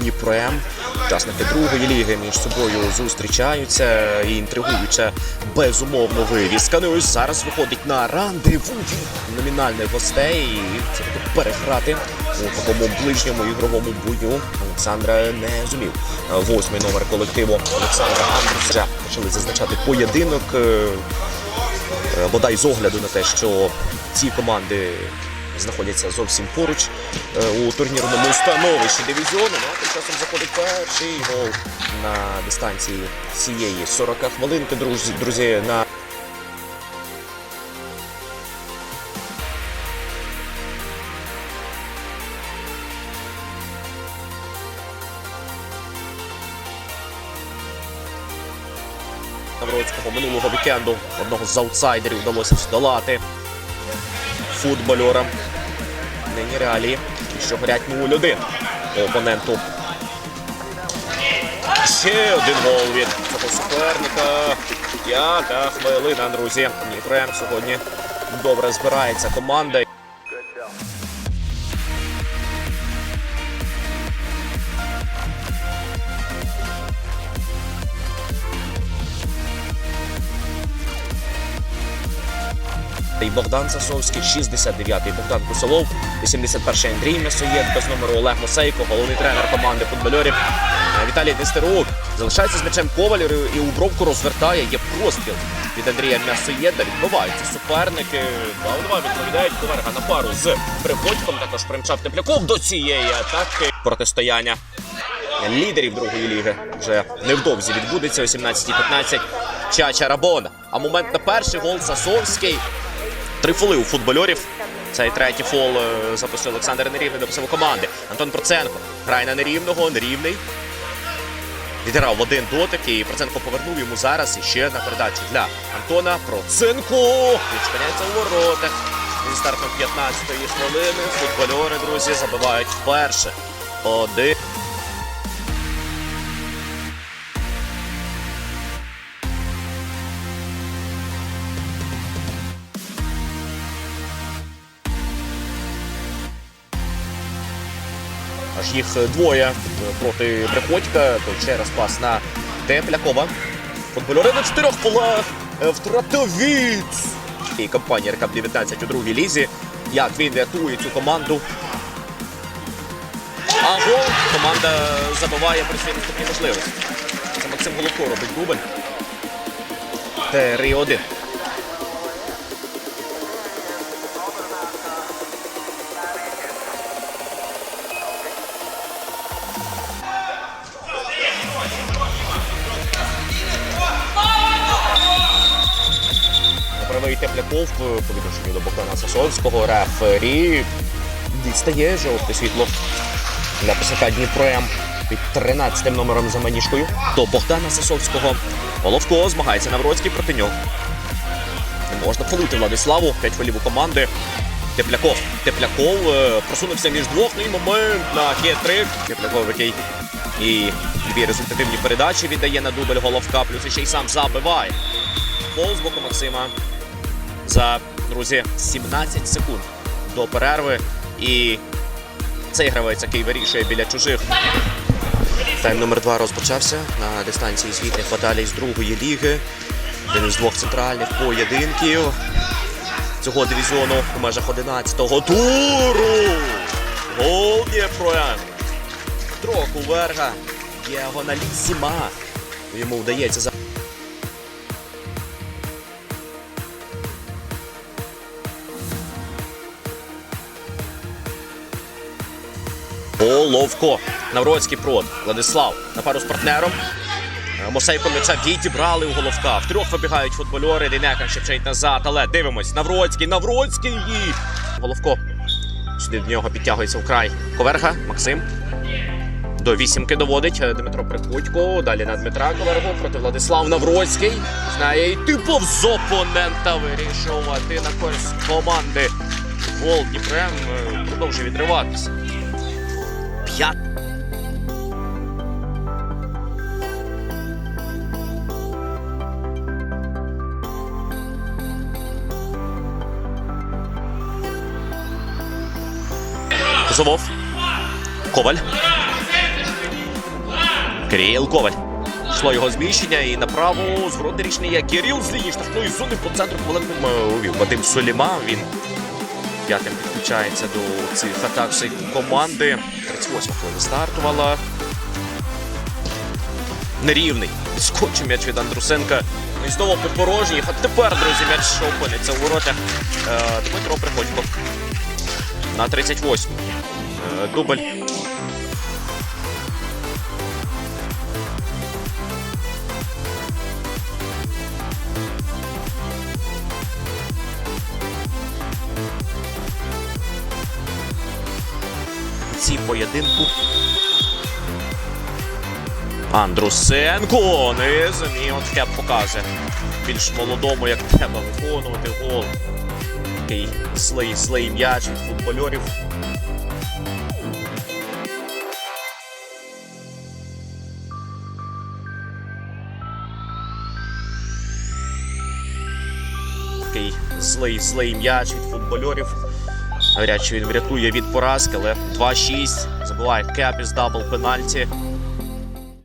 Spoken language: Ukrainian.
Дніпром, учасники другої ліги між собою зустрічаються і інтригуюча безумовно вивіска. Ну зараз виходить на рандеву номінальних гостей. І це переграти у такому ближньому ігровому бою. Олександра не зумів. Восьмий номер колективу Олександра Андрюса почали зазначати поєдинок. е, е, Бодай з огляду на те, що ці команди знаходяться зовсім поруч е, у турнірному становищі дивізіону. Ну, а тим часом заходить перший гол на дистанції цієї 40 хвилинки. Друзі, друзі, на минулого вікенду одного з аутсайдерів вдалося здолати футбольорам. Нині реалії, що горять 0-1 опоненту. Ще один гол від цього суперника. П'ята хвилина, друзі. Дніпрем сьогодні добре збирається команда. І Богдан Засовський, 69-й Богдан Кусолов, 81-й Андрій М'ясоєд, без номеру Олег Мосейко, головний тренер команди футбольорів е, Віталій Нестерук. Залишається з м'ячем Коваль і у бровку розвертає. Є простріл від Андрія М'ясоєда. Відбиваються суперники. 2-2 відповідають Коверга на пару з Приходьком. Також примчав Тепляков до цієї атаки протистояння лідерів другої ліги вже невдовзі відбудеться о 17.15. Чача Рабона. А момент на перший гол Сасовський. Три фоли у футбольорів. Цей третій фол е, запустив Олександр Нерівний до посилу команди. Антон Проценко грає на нерівного, нерівний. Відіграв один дотик і Проценко повернув йому зараз і ще на передачу для Антона Проценко. Відчиняється у воротах. Зі стартом 15-ї хвилини футбольори, друзі, забивають вперше. Один. Аж їх двоє е, проти Приходька. То ще раз пас на Теплякова. Футбольори на чотирьох полах. Е, Втратив. І компанія РК 19 у другій лізі. Як він рятує цю команду. А гол команда забиває при своїй наступній можливості. Це Максим Головко робить дубль. 3-1. Правий Тепляков по відношенню до Богдана Сосовського. Рефері дістає жовте світло для писака Дніпром під 13-м номером за манішкою до Богдана Сосовського. Головко змагається Навроцький проти нього. Не можна фолити Владиславу. П'ять фолів у команди. Тепляков. Тепляков е, просунувся між двох. Ну і момент на хет-трик. Тепляков, який і дві результативні передачі віддає на дубль Головка, плюс ще й сам забиває. Гол з боку Максима за, друзі, 17 секунд до перерви. І цей гравець, який вирішує біля чужих. Тайм номер 2 розпочався на дистанції звітних баталій з другої ліги. Один із двох центральних поєдинків цього дивізіону у межах 11-го туру. Гол Дніпром. Троку Верга. Діагоналісіма. Йому вдається за. Головко. Навроцький прод. Владислав на пару з партнером. Е, Мосейко м'яча відібрали у головка. Втрьох вибігають футбольори. Дейнека ще назад. Але дивимось. Навроцький, Навроцький і Головко. Сюди до нього підтягується вкрай. Коверга, Максим. До вісімки доводить е, Дмитро Приходько. Далі на Дмитра Ковергу проти Владислав Навроцький. Знає йти повз опонента вирішувати на користь команди. Гол Дніпрем е, продовжує відриватися. Козовов. Коваль. Кирил Коваль. Йшло його зміщення і направо зворотне рішення Кирил з лінії штрафної зони по центру хвилинним. Вадим Суліма. Він п'ятим підключається до цих атак команди. 38 хвилина стартувала. Нерівний. Скочив м'яч від Андрусенка. Ну і знову по порожніх. А тепер, друзі, м'яч опиниться у воротах. Е, Дмитро Приходько. На 38. Е, Дубль. Ці поєдинку. Андрусенко низом і от Кеп показує більш молодому, як треба виконувати гол. Такий злий, злий м'яч від футбольорів. Такий злий, злий м'яч від футбольорів. Навряд чи він врятує від поразки, але 2-6. Забуває Кеп із дабл пенальті.